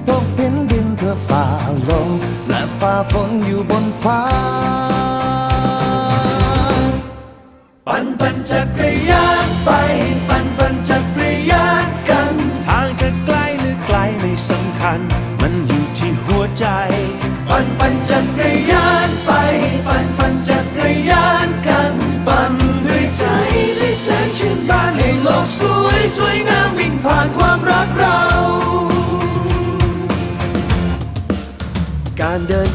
ที่พกพินดินเพื่อฝ่าลมและฝ่าฝนอยู่บนฟ้า ปั่นปั่นจักรยานไป ปั่นปั่นจักรยานกัน ทางจะไกลหรือไกลไม่สำคัญ มันอยู่ที่หัวใจ ปั่นปั่นจักรยาน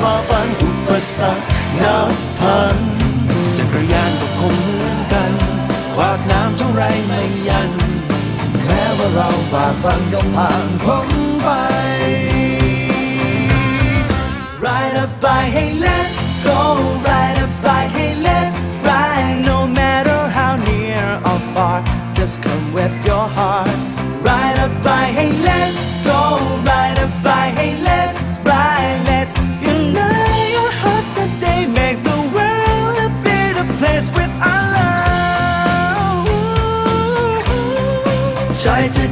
ฝ่าฟันอุปสรรคนับพันจักรยานก็คงเหมือนกัน ขวากน้ำเท่าไรไม่ยัน แม้ว่าเราบากบันย่อมผ่านพ้นไป Ride a bike, hey, let's go. Ride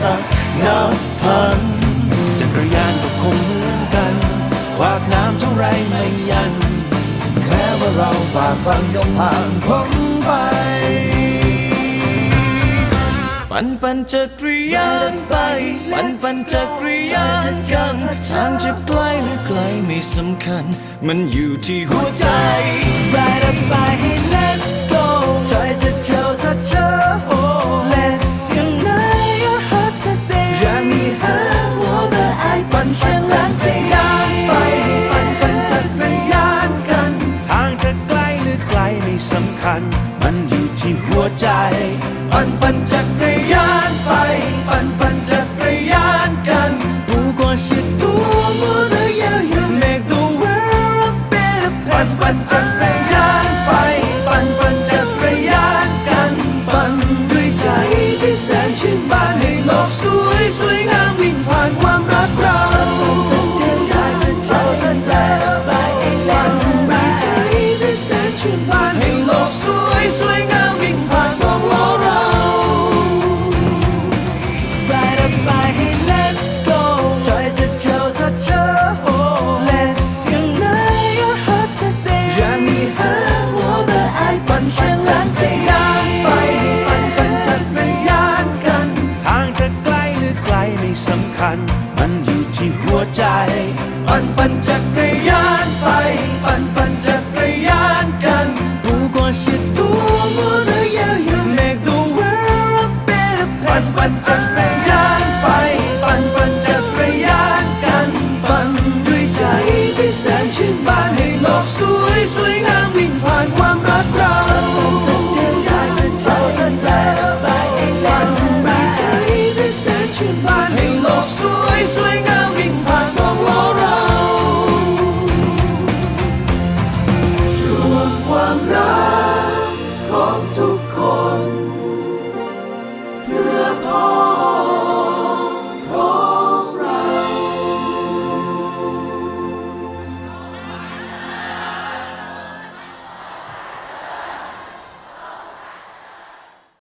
สักนับพันจักรยานก็คงเหมือนกันควากน้ำเท่าไรไม่ยัน แม้ว่าเราบากบางยอมผ่านพ้ไป ปั่นปั่นจักรยานไป ปั่นปั่นจักรยานกันทางจะใกล้หรือไกลไม่สำคัญ มันอยู่ที่หัวใจ Ride up by hey let's go ใจจะเท่าวถ้าเธอ sentient man in love's was one to